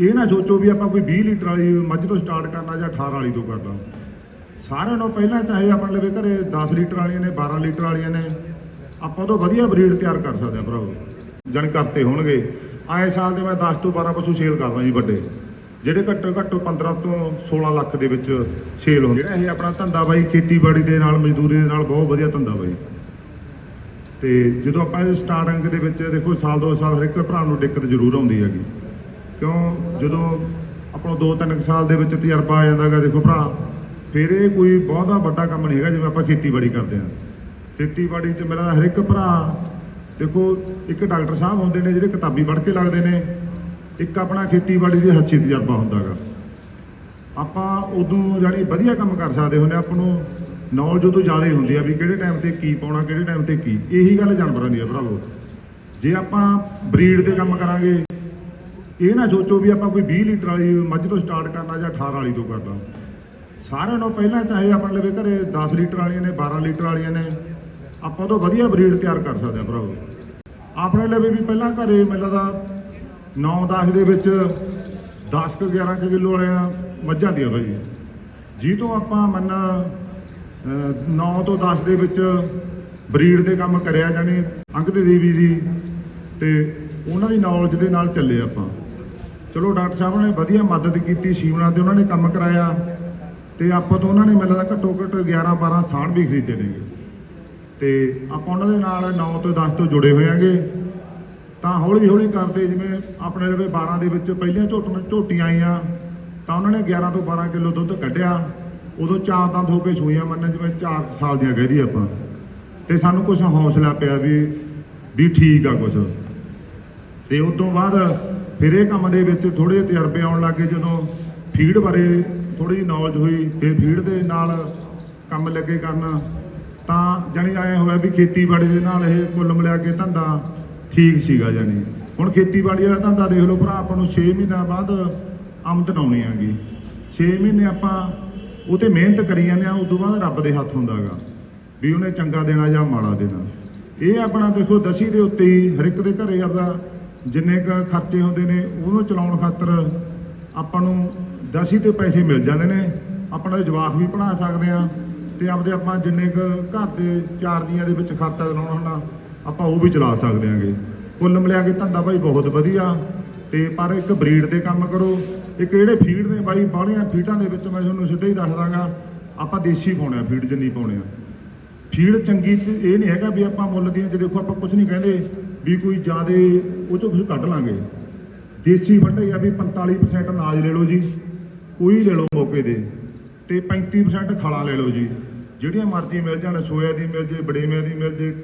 ਇਹ ਨਾ ਸੋਚੋ ਵੀ ਆਪਾਂ ਕੋਈ 20 ਲੀਟਰ ਵਾਲੀ ਮੱਝ ਤੋਂ ਸਟਾਰਟ ਕਰਨਾ ਜਾਂ 18 ਵਾਲੀ ਤੋਂ ਕਰਨਾ। ਸਾਰਿਆਂ ਨੂੰ ਪਹਿਲਾਂ ਚਾਹੇ ਆਪਣੇ ਲਵੇ ਘਰੇ 10 ਲੀਟਰ ਵਾਲੀਆਂ ਨੇ 12 ਲੀਟਰ ਵਾਲੀਆਂ ਨੇ, ਆਪਾਂ ਤੋਂ ਵਧੀਆ ਬਰੀਡ ਤਿਆਰ ਕਰ ਸਕਦੇ ਆ ਭਰਾਵੋ। ਜਣ ਕਰਤੇ ਹੋਣਗੇ। ਆਏ ਸਾਲ ਦੇ ਮੈਂ 10 ਤੋਂ 12 ਪਸ਼ੂ ਸੇਲ ਕਰਦਾ ਜੀ ਵੱਡੇ। ਜਿਹੜੇ ਘੱਟੋ ਘੱਟ 15 ਤੋਂ 16 ਲੱਖ ਦੇ ਵਿੱਚ ਸੇਲ ਹੁੰਦੇ ਜਿਹੜਾ ਇਹ ਆਪਣਾ ਧੰਦਾ ਬਾਈ ਖੇਤੀਬਾੜੀ ਦੇ ਨਾਲ, ਮਜ਼ਦੂਰੀ ਦੇ ਨਾਲ ਬਹੁਤ ਵਧੀਆ ਧੰਦਾ ਬਾਈ। ਤੇ ਜਦੋਂ ਆਪਾਂ ਇਹ ਸਟਾਰਟਿੰਗ ਦੇ ਵਿੱਚ ਦੇਖੋ ਸਾਲ ਦੋ ਸਾਲ ਹਰ ਇੱਕ ਭਰਾ ਨੂੰ ਦਿੱਕਤ ਜ਼ਰੂਰ ਆਉਂਦੀ ਹੈਗੀ। ਕਿਉਂ? ਜਦੋਂ ਆਪਣਾ ਦੋ ਤਿੰਨ ਕੁ ਸਾਲ ਦੇ ਵਿੱਚ ਤਜਰਬਾ ਆ ਜਾਂਦਾਗਾ, ਦੇਖੋ ਭਰਾ, ਫਿਰ ਇਹ ਕੋਈ ਬਹੁਤਾ ਵੱਡਾ ਕੰਮ ਨਹੀਂ ਹੈਗਾ ਜਿਵੇਂ ਆਪਾਂ ਖੇਤੀਬਾੜੀ ਕਰਦੇ ਹਾਂ। ਖੇਤੀਬਾੜੀ 'ਚ ਮੇਰਾ ਹਰ ਇੱਕ ਭਰਾ, ਦੇਖੋ, ਇੱਕ ਡਾਕਟਰ ਸਾਹਿਬ ਹੁੰਦੇ ਨੇ ਜਿਹੜੇ ਕਿਤਾਬੀ ਪੜ੍ਹ ਕੇ ਲੱਗਦੇ ਨੇ। ਇੱਕ ਆਪਣਾ ਖੇਤੀਬਾੜੀ ਦੇ ਹੱਥੀ ਤਜਰਬਾ ਹੁੰਦਾਗਾ। ਆਪਾਂ ਉਦੋਂ ਜਾਨੀ ਵਧੀਆ ਕੰਮ ਕਰ ਸਕਦੇ ਹੁੰਦੇ ਹਾਂ। ਆਪਾਂ ਨੂੰ ਨੌਲੇਜ ਉਦੋਂ ਜ਼ਿਆਦਾ ਹੁੰਦੀ ਆ ਵੀ ਕਿਹੜੇ ਟਾਈਮ ਤੇ ਕੀ ਪਾਉਣਾ, ਕਿਹੜੇ ਟਾਈਮ ਤੇ ਕੀ। ਇਹੀ ਗੱਲ ਜਾਨਵਰਾਂ ਦੀ ਆ ਭਰਾਵੋ ਜੇ ਆਪਾਂ ਬਰੀਡ ਤੇ ਕੰਮ ਕਰਾਂਗੇ ਇਹ ਨਾ ਸੋਚੋ ਵੀ ਆਪਾਂ ਕੋਈ 20 ਲੀਟਰ ਵਾਲੀ ਮੱਝ ਤੋਂ ਸਟਾਰਟ ਕਰਨਾ ਜਾਂ 18 ਵਾਲੀ ਤੋਂ ਕਰਨਾ। ਸਾਰਿਆਂ ਨਾਲੋਂ ਪਹਿਲਾਂ ਚਾਹੇ ਆਪਣੇ ਲਵੇ ਘਰੇ 10 ਲੀਟਰ ਵਾਲੀਆਂ ਨੇ 12 ਲੀਟਰ ਵਾਲੀਆਂ ਨੇ, ਆਪਾਂ ਤੋਂ ਵਧੀਆ ਬਰੀਡ ਤਿਆਰ ਕਰ ਸਕਦੇ ਆ ਭਰਾਵੋ। ਆਪਣੇ ਲਵੇ ਵੀ ਪਹਿਲਾਂ ਘਰੇ ਮੈਨੂੰ ਲੱਗਦਾ 9-10 ਦੇ ਵਿੱਚ 10 ਕੁ 11 ਕੁ ਕਿਲੋ ਵਾਲੀਆਂ ਮੱਝਾਂ ਦੀਆਂ ਭਾਈ ਜੀ ਤੋਂ ਆਪਾਂ ਮੰਨ 9 ਤੋਂ 10 ਦੇ ਵਿੱਚ ਬਰੀਡ ਦੇ ਕੰਮ ਕਰਿਆ ਜਾਣੀ, ਅੰਗਦ ਦੇਵੀ ਦੀ ਤੇ ਉਹਨਾਂ ਦੀ ਨੌਲੇਜ ਦੇ ਨਾਲ ਚੱਲੇ ਆਪਾਂ। ਚਲੋ ਡਾਕਟਰ ਸਾਹਿਬ ਨੇ ਵਧੀਆ ਮਦਦ ਕੀਤੀ, ਸੀਵਨਾ ਤੇ ਉਹਨਾਂ ਨੇ ਕੰਮ ਕਰਾਇਆ ਤੇ ਆਪਾਂ ਤੋਂ ਉਹਨਾਂ ਨੇ ਮੈਨੂੰ ਲੱਗਦਾ ਘੱਟੋ ਘੱਟ 11 12 ਸਾਣ ਵੀ ਖਰੀਦੇ ਨੇ। ਤੇ ਆਪਾਂ ਉਹਨਾਂ ਦੇ ਨਾਲ 9 ਤੋਂ 10 ਤੋਂ ਜੁੜੇ ਹੋਏ ਹੋਇਆਂਗੇ ਤਾਂ ਹੌਲੀ ਹੌਲੀ ਕਰਦੇ ਜਿਵੇਂ ਆਪਣੇ ਲਵੇ 12 ਦੇ ਵਿੱਚ ਪਹਿਲੀਆਂ ਝੋਟੀਆਂ ਝੋਟੀਆਂ ਆਈਆਂ, ਤਾਂ ਉਹਨਾਂ ਨੇ 11 ਤੋਂ 12 ਕਿਲੋ ਦੁੱਧ ਕੱਢਿਆ। ਉਦੋਂ ਚਾਰ ਦੰਦ ਹੋ ਕੇ ਸੂਈਆਂ ਮੰਨ ਜਿਵੇਂ 4 ਸਾਲ ਦੀਆਂ ਕਹਿ ਦੀ ਆਪਾਂ। ਤੇ ਸਾਨੂੰ ਕੁਝ ਹੌਸਲਾ ਪਿਆ ਵੀ ਵੀ ਠੀਕ ਆ ਕੁਝ ਤੇ ਉਸ ਤੋਂ ਬਾਅਦ ਫਿਰ ਇਹ ਕੰਮ ਦੇ ਵਿੱਚ ਥੋੜੇ ਜਿਹੇ ਤਜਰਬੇ ਆਉਣ ਲੱਗੇ ਜਦੋਂ ਫੀਡ ਬਾਰੇ ਥੋੜੀ ਜਿਹੀ ਨੌਲੇਜ ਹੋਈ, ਫਿਰ ਫੀਡ ਦੇ ਨਾਲ ਕੰਮ ਲੱਗੇ ਕਰਨ। ਤਾਂ ਜਾਣੀ ਆਏ ਹੋਇਆ ਵੀ ਖੇਤੀਬਾੜੀ ਦੇ ਨਾਲ ਇਹ ਕੁੱਲ ਮਿਲਾ ਕੇ ਧੰਦਾ ਠੀਕ ਸੀਗਾ ਜਾਣੀ। ਹੁਣ ਖੇਤੀਬਾੜੀ ਵਾਲਾ ਧੰਦਾ ਦੇਖ ਲਓ ਭਰਾ, ਆਪਾਂ ਨੂੰ 6 ਮਹੀਨਿਆਂ ਬਾਅਦ ਆਮਦਨ ਆਉਣੀ ਹੈਗੀ। 6 ਮਹੀਨੇ ਆਪਾਂ ਉਹ ਤੇ ਮਿਹਨਤ ਕਰੀ ਜਾਂਦੇ ਆ ਉਸ ਤੋਂ ਬਾਅਦ ਰੱਬ ਦੇ ਹੱਥ ਹੁੰਦਾਗਾ ਵੀ ਉਹਨੇ ਚੰਗਾ ਦੇਣਾ ਜਾਂ ਮਾੜਾ ਦੇਣਾ। ਇਹ ਆਪਣਾ ਦੇਖੋ ਦਸੀ ਦੇ ਉੱਤੇ ਹੀ ਹਰ ਇੱਕ ਦੇ ਘਰੇ ਆਪਦਾ ਜਿੰਨੇ ਕ ਖਰਚੇ ਹੁੰਦੇ ਨੇ, ਉਹਨੂੰ ਚਲਾਉਣ ਖਾਤਰ ਆਪਾਂ ਨੂੰ ਦਸੀ ਤੇ ਪੈਸੇ ਮਿਲ ਜਾਂਦੇ ਨੇ। ਆਪਣਾ ਜਵਾਕ ਵੀ ਪੜ੍ਹਾ ਸਕਦੇ ਆ ਤੇ ਆਪਦੇ ਆਪਾਂ ਜਿੰਨੇ ਕ ਘਰ ਦੇ ਚਾਰ ਜੀਆਂ ਦੇ ਵਿੱਚ ਖਰਚਾ ਚਲਾਉਣਾ ਹੁੰਦਾ, ਆਪਾਂ ਉਹ ਵੀ ਚਲਾ ਸਕਦੇ ਆਂਗੇ ਕੁੱਲ ਮਿਲਾ ਕੇ ਧੰਦਾ ਭਾਈ ਬਹੁਤ ਵਧੀਆ ਤੇ ਪਰ ਇੱਕ ਬਰੀਡ ਦੇ ਕੰਮ ਕਰੋ। ਇੱਕ ਜਿਹੜੇ ਫੀਡ ਨੇ ਬਾਈ, ਬਾਹਲੀਆਂ ਫੀਡਾਂ ਦੇ ਵਿੱਚ ਮੈਂ ਤੁਹਾਨੂੰ ਸਿੱਧਾ ਹੀ ਦੱਸ ਦਾਂਗਾ, ਆਪਾਂ ਦੇਸੀ ਪਾਉਣੇ ਆ, ਫੀਡ ਜਿੰਨੀ ਪਾਉਣੇ ਆ। ਫੀਡ ਚੰਗੀ ਇਹ ਨਹੀਂ ਹੈਗਾ ਵੀ ਆਪਾਂ ਮੁੱਲ ਦੀਆਂ, ਜੇ ਦੇਖੋ ਆਪਾਂ ਕੁਝ ਨਹੀਂ ਕਹਿੰਦੇ ਵੀ ਕੋਈ ਜ਼ਿਆਦੇ ਉਹ ਚੋਂ ਕੁਝ ਕੱਢ ਲਾਂਗੇ। ਦੇਸੀ ਵੱਢੇ ਆ ਵੀ 45% ਅਨਾਜ ਲੈ ਲਓ ਜੀ ਕੋਈ ਲੈ ਲਓ ਮੌਕੇ ਦੇ ਤੇ 35% ਖਲਾ ਲੈ ਲਓ ਜੀ। ਜਿਹੜੀਆਂ ਮਰਜ਼ੀ ਮਿਲ ਜਾਣ ਸੋਇਆ ਦੀ ਮਿਲ ਜੇ ਬੜੇਮਿਆਂ ਦੀ ਮਿਲ ਜੇ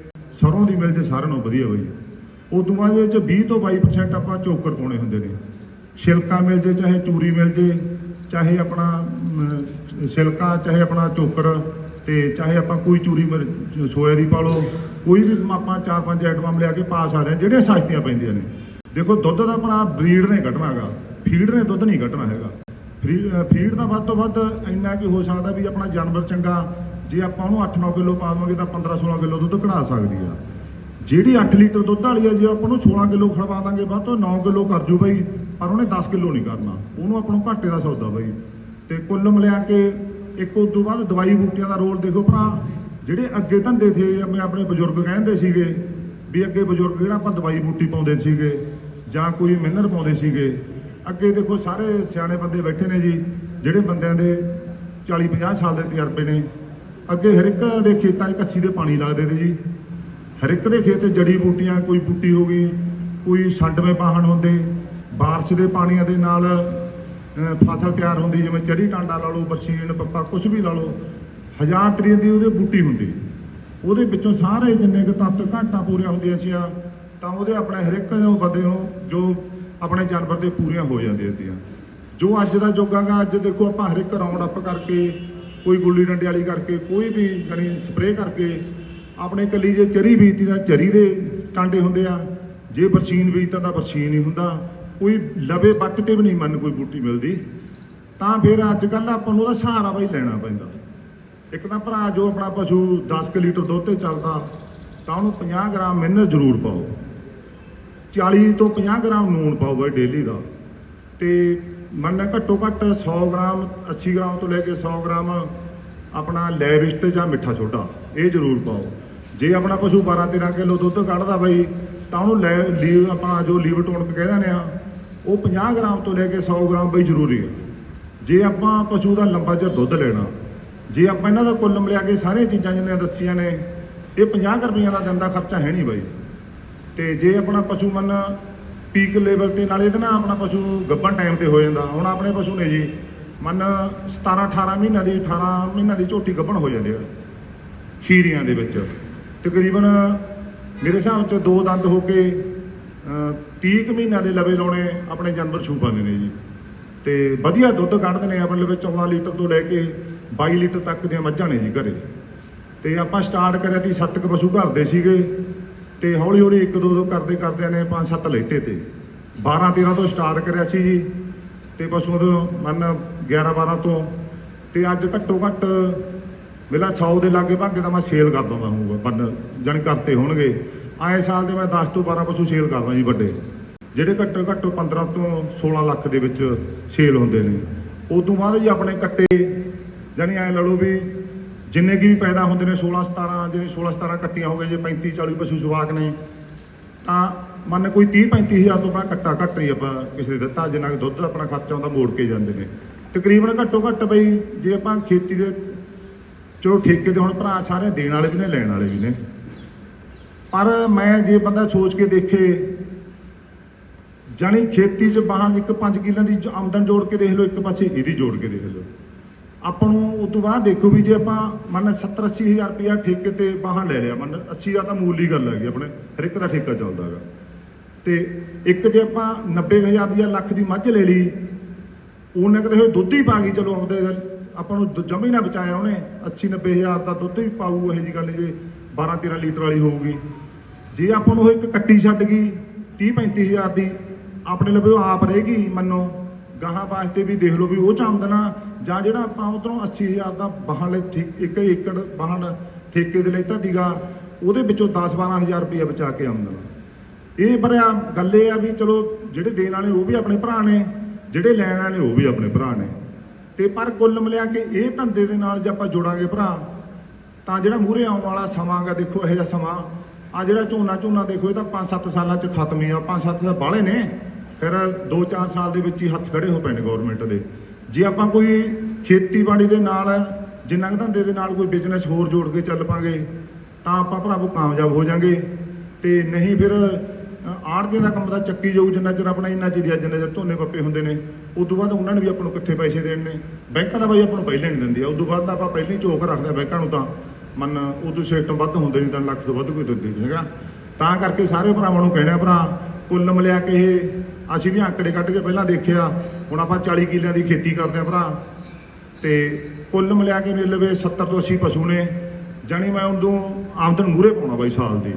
ਸਰੋਂ ਦੀ ਮਿਲ ਜੇ ਸਾਰਿਆਂ ਨੂੰ ਵਧੀਆ ਹੋਈ। ਉਸ ਤੋਂ ਬਾਅਦ ਇਹ ਚ 20 ਤੋਂ 22% ਆਪਾਂ ਚੋਕਰ ਪਾਉਣੇ ਹੁੰਦੇ ਨੇ। ਛਿਲਕਾ ਮਿਲ ਜੇ ਚਾਹੇ ਚੂਰੀ ਮਿਲ ਜੇ ਚਾਹੇ ਆਪਣਾ ਅਮ, ਛਿਲਕਾ ਚਾਹੇ ਆਪਣਾ ਚੋਕਰ ਤੇ ਚਾਹੇ ਆਪਾਂ ਕੋਈ ਚੂਰੀ ਮਿਲ- ਸੋਇਆ ਦੀ ਪਾ ਲਓ। ਕੋਈ ਵੀ ਆਪਾਂ ਚਾਰ ਪੰਜ ਆਈਟਮਾਂ ਲਿਆ ਕੇ ਪਾ ਸਕਦੇ ਹਾਂ, ਜਿਹੜੀਆਂ ਸਸਤੀਆਂ ਪੈਂਦੀਆਂ ਨੇ। ਦੇਖੋ, ਦੁੱਧ ਦਾ ਭਰਾ ਬਰੀਡ ਨੇ ਕੱਢਣਾ ਹੈਗਾ, ਫੀਡ ਨੇ ਦੁੱਧ ਨਹੀਂ ਕੱਢਣਾ ਹੈਗਾ। ਫਰੀ- ਫੀਡ ਦਾ ਵੱਧ ਤੋਂ ਵੱਧ ਇੰਨਾ ਕਿ ਹੋ ਸਕਦਾ ਵੀ ਆਪਣਾ ਜਾਨਵਰ ਚੰਗਾ, ਜੇ ਆਪਾਂ ਉਹਨੂੰ 8-9 ਕਿਲੋ ਪਾਵਾਂਗੇ ਤਾਂ 15-16 ਕਿਲੋ ਦੁੱਧ ਕਢਾ ਸਕਦੀ ਆ। ਜਿਹੜੀ 8 ਲੀਟਰ ਦੁੱਧ ਵਾਲੀ ਆ, ਜੇ ਆਪਾਂ ਨੂੰ 16 ਕਿਲੋ ਖੜਵਾ ਦਾਂਗੇ, ਵੱਧ ਤੋਂ 9 ਕਿਲੋ ਕਰ ਜੂ ਬਈ, ਪਰ ਉਹਨੇ 10 ਕਿਲੋ ਨਹੀਂ ਕਰਨਾ। ਉਹਨੂੰ ਆਪਾਂ ਨੂੰ ਘਾਟੇ ਦਾ ਸੌਦਾ ਬਈ। ਤੇ ਕੁੱਲ ਮਿਲਾ ਕੇ ਇੱਕ ਉਸ ਤੋਂ ਬਾਅਦ ਦਵਾਈ ਬੂਟੀਆਂ ਦਾ ਰੋਲ ਦੇਖੋ ਭਰਾ ਜਿਹੜੇ ਅੱਗੇ ਧੰਦੇ ਥੇ ਮੈਂ ਆਪਣੇ ਬਜ਼ੁਰਗ ਕਹਿੰਦੇ ਸੀਗੇ ਵੀ ਅੱਗੇ ਬਜ਼ੁਰਗ ਜਿਹੜਾ ਆਪਾਂ ਦਵਾਈ ਬੂਟੀ ਪਾਉਂਦੇ ਸੀਗੇ ਜਾਂ ਕੋਈ ਮਿਨਰ ਪਾਉਂਦੇ ਸੀਗੇ, ਅੱਗੇ ਦੇਖੋ ਸਾਰੇ ਸਿਆਣੇ ਬੰਦੇ ਬੈਠੇ ਨੇ ਜੀ, ਜਿਹੜੇ ਬੰਦਿਆਂ ਦੇ 40 50 ਸਾਲ ਦੇ ਤਜਰਬੇ ਨੇ। ਅੱਗੇ ਹਰ ਇੱਕ ਦੇ ਖੇਤਾਂ 'ਚ ਕੱਸੀ ਦੇ ਪਾਣੀ ਲੱਗਦੇ ਨੇ ਜੀ। ਹਰ ਇੱਕ ਦੇ ਖੇਤ ਜੜੀ ਬੂਟੀਆਂ, ਕੋਈ ਬੂਟੀ ਹੋ ਗਈ, ਕੋਈ ਛੰਡਵੇਂ ਪਾਹਣ ਹੁੰਦੇ, ਬਾਰਿਸ਼ ਦੇ ਪਾਣੀਆਂ ਦੇ ਨਾਲ ਫਸਲ ਤਿਆਰ ਹੁੰਦੀ, ਜਿਵੇਂ ਚੜੀ ਟਾਂਡਾ ਲਾ ਲਓ ਬਰਸੀਨ ਪੱਪਾ ਕੁਝ ਵੀ ਲਾ ਲਓ ਹਜ਼ਾਰ ਤਰੀ ਦੀ ਉਹਦੇ ਬੂਟੀ ਹੁੰਦੀ। ਉਹਦੇ ਵਿੱਚੋਂ ਸਾਰੇ ਜਿੰਨੇ ਕੁ ਤੱਤ ਘਾਟਾਂ ਪੂਰੀਆਂ ਹੁੰਦੀਆਂ ਸੀ ਤਾਂ ਉਹਦੇ ਆਪਣੇ ਹਰ ਇੱਕ ਨੂੰ ਬੰਦੇ ਨੂੰ ਜੋ ਆਪਣੇ ਜਾਨਵਰ ਦੇ ਪੂਰੀਆਂ ਹੋ ਜਾਂਦੀਆਂ ਸੀ ਜੋ ਅੱਜ ਦਾ ਯੁੱਗ ਹੈਗਾ, ਅੱਜ ਦੇਖੋ ਆਪਾਂ ਹਰ ਇੱਕ ਰਾਉਂਡ ਅਪ ਕਰਕੇ, ਕੋਈ ਗੁੱਲੀ ਡੰਡੇ ਵਾਲੀ ਕਰਕੇ, ਕੋਈ ਵੀ ਯਾਨੀ ਸਪਰੇਅ ਕਰਕੇ, ਆਪਣੇ ਕੱਲੀ ਜੇ ਚਰੀ ਬੀਜਤੀ ਤਾਂ ਚਰੀ ਦੇ ਟਾਂਡੇ ਹੁੰਦੇ ਆ। ਜੇ ਬਰਸੀਨ ਬੀਜਤਾ ਤਾਂ ਬਰਸੀਨ ਹੀ ਹੁੰਦਾ। ਕੋਈ ਲਵੇ ਵੱਟ ਤੇ ਵੀ ਨਹੀਂ ਮੰਨ ਕੋਈ ਬੂਟੀ ਮਿਲਦੀ। ਤਾਂ ਫਿਰ ਅੱਜ ਕੱਲ ਆਪਾਂ ਨੂੰ ਉਹਦਾ ਸਹਾਰਾ ਬਈ ਲੈਣਾ ਪੈਂਦਾ। ਇੱਕ ਤਾਂ ਭਰਾ ਜੋ ਆਪਣਾ ਪਸ਼ੂ 10 ਕੁ ਲੀਟਰ ਦੁੱਧ ਤੇ ਚੱਲਦਾ, ਤਾਂ ਉਹਨੂੰ 50 ਗ੍ਰਾਮ ਮਿਨਰਲ ਜ਼ਰੂਰ ਪਾਓ। 40 ਤੋਂ 50 ਗ੍ਰਾਮ ਨੂਣ ਪਾਓ ਬਈ ਡੇਲੀ ਦਾ। ਤੇ ਮੰਨ ਘੱਟੋ ਘੱਟ 100 ਗ੍ਰਾਮ 80 ਗ੍ਰਾਮ ਤੋਂ ਲੈ ਕੇ 100 ਗ੍ਰਾਮ ਆਪਣਾ ਲੈਵਿਸਟ ਜਾਂ ਮਿੱਠਾ ਛੋਟਾ ਇਹ ਜ਼ਰੂਰ ਪਾਓ। ਜੇ ਆਪਣਾ ਪਸ਼ੂ 12 13 ਕਿਲੋ ਦੁੱਧ ਕੱਢਦਾ ਬਈ, ਤਾਂ ਉਹਨੂੰ ਲੈ ਲੀਵ ਆਪਣਾ ਜੋ ਲੀਵ ਟੋਨਕ ਕਹਿੰਦੇ ਨੇ ਆ, ਉਹ 50 ਗ੍ਰਾਮ ਤੋਂ ਲੈ ਕੇ 100 ਗ੍ਰਾਮ ਬਈ ਜ਼ਰੂਰੀ ਹੈ ਜੇ ਆਪਾਂ ਪਸ਼ੂ ਦਾ ਲੰਬਾ ਚਿਰ ਦੁੱਧ ਲੈਣਾ ਜੇ ਆਪਾਂ ਇਹਨਾਂ ਦਾ ਕੁੱਲ ਮਿਲਾ ਕੇ ਸਾਰੀਆਂ ਚੀਜ਼ਾਂ ਜਿੰਨੀਆਂ ਦੱਸੀਆਂ ਨੇ ਇਹ 50 ਰੁਪਈਆਂ ਦਾ ਦਿਨ ਦਾ ਖਰਚਾ ਹੈ ਨਹੀਂ ਬਾਈ। ਤੇ ਜੇ ਆਪਣਾ ਪਸ਼ੂ ਮੰਨ ਪੀਕ ਲੈਵਲ ਤੇ ਨਾਲੇ ਇਹਦੇ ਨਾਲ ਆਪਣਾ ਪਸ਼ੂ ਗੱਭਣ ਟਾਈਮ ਤੇ ਹੋ ਜਾਂਦਾ। ਹੁਣ ਆਪਣੇ ਪਸ਼ੂ ਨੇ ਜੀ ਮੰਨ 17 18 ਮਹੀਨਿਆਂ ਦੀ 18 ਮਹੀਨਿਆਂ ਦੀ ਝੋਟੀ ਗੱਭਣ ਹੋ ਜਾਂਦੀ ਆ ਖੀਰੀਆਂ ਦੇ ਵਿੱਚ। ਤਕਰੀਬਨ ਮੇਰੇ ਹਿਸਾਬ ਚ ਦੋ ਦੰਦ ਹੋ ਕੇ ਅਹ, 30 ਕੁ ਮਹੀਨਿਆਂ ਦੇ ਲਵੇ ਲਾਉਣੇ ਆਪਣੇ ਜਾਨਵਰ ਛੂ ਪਾਉਂਦੇ ਨੇ ਜੀ। ਤੇ ਵਧੀਆ ਦੁੱਧ ਕੱਢਦੇ ਨੇ ਆਪਣੇ ਲਵੇ 14 ਲੀਟਰ ਤੋਂ ਲੈ ਕੇ 22 ਲੀਟਰ ਤੱਕ ਦੀਆਂ ਮੱਝਾਂ ਨੇ ਜੀ ਘਰੇ। ਤੇ ਆਪਾਂ ਸਟਾਰਟ ਕਰਿਆ ਤੀ ਸੱਤ ਕੁ ਪਸ਼ੂ ਘਰ ਦੇ ਸੀਗੇ। ਤੇ ਹੌਲੀ ਹੌਲੀ ਇੱਕ ਦੋ ਦੋ ਕਰਦੇ ਕਰਦਿਆਂ ਨੇ ਪੰਜ ਸੱਤ ਲੈਤੇ ਤੇ। 12 13 ਤੋਂ ਸਟਾਰਟ ਕਰਿਆ ਸੀ ਜੀ। ਤੇ ਪਸ਼ੂਆਂ ਤੋਂ ਮੰਨ 11 12 ਤੋਂ। ਤੇ ਅੱਜ ਘੱਟੋ ਘੱਟ ਮੇਲਾ 100 ਦੇ ਲਾਗੇ ਭਾਗੇ ਤਾਂ ਮੈਂ ਸੇਲ ਕਰ ਦਿੰਦਾ ਹੋਊਗਾ ਬੰਦ ਜਾਣੀ ਕਰਤੇ ਹੋਣਗੇ। ਆਏ ਸਾਲ ਦੇ ਮੈਂ 10 ਤੋਂ 12 ਪਸ਼ੂ ਸੇਲ ਕਰਦਾ ਜੀ ਵੱਡੇ। ਜਿਹੜੇ ਘੱਟੋ ਘੱਟ 15 ਤੋਂ 16 ਲੱਖ ਦੇ ਵਿੱਚ ਸੇਲ ਹੁੰਦੇ ਨੇ। ਉਦੋਂ ਬਾਅਦ ਜੀ ਆਪਣੇ ਕੱਟੇ ਜਾਣੀ ਐ ਲੜੋ ਵੀ ਜਿੰਨੇ ਕੀ ਵੀ ਪੈਦਾ ਹੁੰਦੇ ਨੇ 16 17 ਜਿਵੇਂ 16 17 ਕੱਟੀਆਂ ਹੋ ਗਏ ਜੇ 35 40 ਪਸ਼ੂ ਜਵਾਕ ਨੇ, ਤਾਂ ਮੰਨ ਕੋਈ 30 35 ਹਜ਼ਾਰ ਤੋਂ ਆਪਣਾ ਕੱਟਾ ਘੱਟ ਨਹੀਂ ਆਪਾਂ ਕਿਸੇ ਦੇ ਦਿੱਤਾ, ਜਿੰਨਾ ਕੁ ਦੁੱਧ ਦਾ ਆਪਣਾ ਖਰਚਾ ਹੁੰਦਾ ਮੋੜ ਕੇ ਜਾਂਦੇ ਨੇ। ਤਕਰੀਬਨ ਘੱਟੋ ਘੱਟ ਬਈ ਜੇ ਆਪਾਂ ਖੇਤੀ ਦੇ, ਚਲੋ ਠੇਕੇ ਤੇ ਹੁਣ ਭਰਾ ਸਾਰੇ ਦੇਣ ਵਾਲੇ ਵੀ ਨੇ, ਲੈਣ ਵਾਲੇ ਵੀ ਨੇ। ਪਰ ਮੈਂ ਜੇ ਬੰਦਾ ਸੋਚ ਕੇ ਦੇਖੇ, ਜਾਣੀ ਖੇਤੀ 'ਚ ਬਾਹਰ ਇੱਕ 5 ਕਿੱਲਾਂ ਦੀ ਆਮਦਨ ਜੋੜ ਕੇ ਦੇਖ ਲਓ, ਇੱਕ ਪਾਸੇ ਇਹਦੀ ਜੋੜ ਕੇ ਦੇਖ ਲਓ। ਆਪਾਂ ਨੂੰ ਉਸ ਤੋਂ ਬਾਅਦ ਦੇਖੋ ਵੀ ਜੇ ਆਪਾਂ ਮੰਨ 70 80 ਹਜ਼ਾਰ ਰੁਪਇਆ ਠੇਕੇ ਤੇ ਬਾਹਰ ਲੈ ਲਿਆ, ਮੰਨ 80 ਦਾ ਤਾਂ ਮੂਲ ਹੀ ਗੱਲ ਹੈਗੀ ਆਪਣੇ, ਹਰ ਇੱਕ ਦਾ ਠੇਕਾ ਚੱਲਦਾ ਹੈਗਾ। ਤੇ ਇੱਕ ਜੇ ਆਪਾਂ 90 ਹਜ਼ਾਰ ਦੀ ਜਾਂ ਲੱਖ ਦੀ ਮੱਝ ਲੈ ਲਈ, ਉਹਨੇ ਕਦੇ ਹੋਏ ਦੁੱਧ ਹੀ ਪਾ ਗਈ, ਚਲੋ ਆਪਦੇ ਆਪਾਂ ਨੂੰ ਦ- ਹੀ ਨਾ ਬਚਾਇਆ ਉਹਨੇ 80 90 ਹਜ਼ਾਰ ਦਾ ਦੁੱਧ ਵੀ ਪਾਊ, ਇਹੋ ਜੀ ਗੱਲ ਜੇ 12 13 ਲੀਟਰ ਵਾਲੀ ਹੋਊਗੀ। ਜੇ ਆਪਾਂ ਨੂੰ ਉਹ ਇੱਕ ਕੱਟੀ ਛੱਡ ਗਈ 30 35 ਹਜ਼ਾਰ ਦੀ, ਆਪਣੇ ਲਈ ਉਹ ਆਪ ਰਹੇਗੀ ਮੰਨੋ, ਗਾਹਾਂ ਵਾਸਤੇ ਵੀ ਦੇਖ ਲਓ ਵੀ ਉਹ ਚ ਆਮਦਨਾ ਜਾਂ ਜਿਹੜਾ ਆਪਾਂ ਉਧਰੋਂ 80 ਹਜ਼ਾਰ ਦਾ ਬਾਹਣ ਲਈ ਠੀਕ ਇੱਕ ਏਕੜ ਬਾਹਣ ਠੇਕੇ ਦੇ ਲਈ ਤਾਂ ਦੀਗਾ ਉਹਦੇ ਵਿੱਚੋਂ 10 12 ਹਜ਼ਾਰ ਰੁਪਏ ਬਚਾ ਕੇ ਆਉਂਦਾ ਇਹ ਭਰਿਆ ਗੱਲ ਇਹ ਆ ਵੀ ਚਲੋ ਜਿਹੜੇ ਦੇਣ ਵਾਲੇ ਉਹ ਵੀ ਆਪਣੇ ਭਰਾ ਨੇ, ਜਿਹੜੇ ਲੈਣ ਵਾਲੇ ਉਹ ਵੀ ਆਪਣੇ ਭਰਾ ਨੇ। ਤੇ ਪਰ ਕੁੱਲ ਮਿਲਿਆ ਕਿ ਇਹ ਧੰਦੇ ਦੇ ਨਾਲ ਜੇ ਆਪਾਂ ਜੋੜਾਂਗੇ ਭਰਾ, ਤਾਂ ਜਿਹੜਾ ਮੂਹਰੇ ਆਉਣ ਵਾਲਾ ਸਮਾਂ ਗਾ ਦੇਖੋ ਇਹੋ ਜਿਹਾ ਸਮਾਂ ਆ ਜਿਹੜਾ ਝੋਨਾ ਝੋਨਾ ਦੇਖੋ, ਇਹ ਤਾਂ 5-7 ਸਾਲਾਂ ਚ ਖਤਮ ਹੀ ਆ 5-7 ਤਾਂ ਬਾਹਲੇ ਨੇ। ਫਿਰ 2-4 ਸਾਲ ਦੇ ਵਿੱਚ ਹੀ ਹੱਥ ਖੜੇ ਹੋ ਪਏ ਨੇ ਗਵਰਨਮੈਂਟ ਦੇ। ਜੇ ਆਪਾਂ ਕੋਈ ਖੇਤੀਬਾੜੀ ਦੇ ਨਾਲ ਜਿੰਨਾ ਕੁ ਧੰਦੇ ਦੇ ਨਾਲ ਕੋਈ ਬਿਜ਼ਨਸ ਹੋਰ ਜੋੜ ਕੇ ਚੱਲ ਪਾਂਗੇ ਤਾਂ ਆਪਾਂ ਭਰਾਵੋ ਕਾਮਯਾਬ ਹੋ ਜਾਾਂਗੇ। ਤੇ ਨਹੀਂ ਫਿਰ ਆੜਦੇ ਦਾ ਕੰਮ ਤਾਂ ਚੱਕੀ ਜਾਊ ਜਿੰਨਾ ਚਿਰ ਆਪਣਾ ਇੰਨਾ ਚਿਰ ਆ, ਜਿੰਨਾ ਚਿਰ ਝੋਨੇ ਪੱਪੇ ਹੁੰਦੇ ਨੇ। ਉਸ ਤੋਂ ਬਾਅਦ ਉਹਨਾਂ ਨੇ ਵੀ ਆਪਾਂ ਨੂੰ ਕਿੱਥੇ ਪੈਸੇ ਦੇਣ ਨੇ। ਬੈਂਕਾਂ ਦਾ ਬਾਈ ਆਪਾਂ ਨੂੰ ਪਹਿਲੇ ਨਹੀਂ ਦਿੰਦੇ ਆ ਉਸ ਤੋਂ ਬਾਅਦ ਤਾਂ ਆਪਾਂ ਪਹਿਲੇ ਹੀ ਝੋਕ ਰੱਖਦੇ ਆ ਬੈਂਕਾਂ ਨੂੰ ਤਾਂ। ਮਨ ਉਦੋਂ ਸਿਸਟਮ ਵੱਧ ਹੁੰਦੇ ਨਹੀਂ ਤਾਂ ਲੱਖ ਤੋਂ ਵੱਧ ਕੋਈ ਦਿੰਦੇ ਨਹੀਂ ਹੈਗਾ। ਤਾਂ ਕਰਕੇ ਸਾਰੇ ਭਰਾਵਾਂ ਨੂੰ ਕਹਿਣਾ ਭਰਾ ਕੁੱਲ ਮਿਲਿਆ ਕੇ ਇਹ ਅਸੀਂ ਵੀ ਅੰਕੜੇ ਕੱਢ ਕੇ ਪਹਿਲਾਂ ਦੇਖਿਆ। ਹੁਣ ਆਪਾਂ 40 ਕਿੱਲਿਆਂ ਦੀ ਖੇਤੀ ਕਰਦੇ ਆ ਭਰਾ। ਤੇ ਕੁੱਲ ਮਿਲਿਆ ਕੇ ਮੇਰੇ ਲਵੇ 70 ਤੋਂ 80 ਪਸ਼ੂ ਨੇ। ਜਾਣੀ ਮੈਂ ਉਦੋਂ ਆਮਦਨ ਮੂਰੇ ਪਾਉਣਾ ਬਾਈ ਸਾਲ ਦੀ।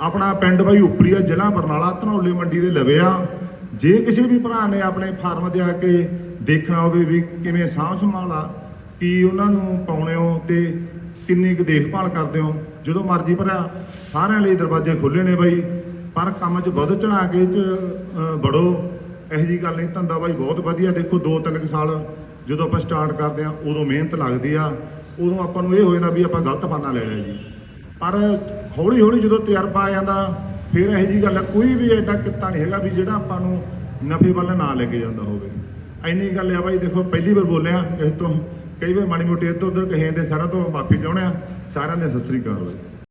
ਆਪਣਾ ਪਿੰਡ ਬਾਈ ਉਪਰੀ ਆ ਜ਼ਿਲ੍ਹਾ ਬਰਨਾਲਾ ਧਨੌਲੇ ਮੰਡੀ ਦੇ ਲਵੇ ਆ। ਜੇ ਕਿਸੇ ਵੀ ਭਰਾ ਨੇ ਆਪਣੇ ਫਾਰਮ ਤੇ ਆ ਕੇ ਦੇਖਣਾ ਹੋਵੇ ਵੀ ਕਿਵੇਂ ਸਾਂਭ ਸੰਭਾਲ ਆ ਕੀ ਉਹਨਾਂ ਨੂੰ ਪਾਉਣੇ ਹੋ ਤੇ ਕਿੰਨੀ ਕੁ ਦੇਖਭਾਲ ਕਰਦੇ ਹੋ ਜਦੋਂ ਮਰਜ਼ੀ ਭਰਾ ਸਾਰਿਆਂ ਲਈ ਦਰਵਾਜ਼ੇ ਖੁੱਲੇ ਨੇ ਬਾਈ। ਪਰ ਕੰਮ 'ਚ ਵੱਧ ਚੜਾ ਕੇ 'ਚ ਅਹ, ਵੜੋ। ਇਹੋ ਜੀ ਗੱਲ ਨਹੀਂ, ਧੰਦਾ ਬਾਈ ਬਹੁਤ ਵਧੀਆ। ਦੇਖੋ 2-3 ਕੁ ਸਾਲ ਜਦੋਂ ਆਪਾਂ ਸਟਾਰਟ ਕਰਦੇ ਆ ਉਦੋਂ ਮਿਹਨਤ ਲੱਗਦੀ ਆ। ਉਦੋਂ ਆਪਾਂ ਨੂੰ ਇਹ ਹੋ ਜਾਂਦਾ ਵੀ ਆਪਾਂ ਗਲਤ ਫਾਨਾ ਲੈ ਲਿਆ ਜੀ। ਪਰ ਹੌਲੀ ਹੌਲੀ ਜਦੋਂ ਤਜਰਬਾ ਆ ਜਾਂਦਾ, ਫਿਰ ਇਹੋ ਜੀ ਗੱਲ ਆ, ਕੋਈ ਵੀ ਐਡਾ ਕਿੱਤਾ ਨਹੀਂ ਹੈਗਾ ਵੀ ਜਿਹੜਾ ਆਪਾਂ ਨੂੰ ਨਫੇ ਵੱਲ ਨਾ ਲੈ ਕੇ ਜਾਂਦਾ ਹੋਵੇ। ਐਨੀ ਗੱਲ ਆ ਬਾਈ ਦੇਖੋ, ਪਹਿਲੀ ਵਾਰ ਬੋਲਿਆ, ਇਸ ਤੋਂ ਕਈ ਵਾਰ ਮਾੜੀ ਮੋਟੀ ਇੱਧਰ ਉੱਧਰ ਕਹੇ ਦੇ ਸਾਰਾ ਤੋਂ ਮਾਫੀ ਚਾਹੁੰਦੇ ਆ, ਸਾਰਿਆਂ ਦੇ ਸਤਿ ਸ੍ਰੀ ਅਕਾਲ ਬਾਈ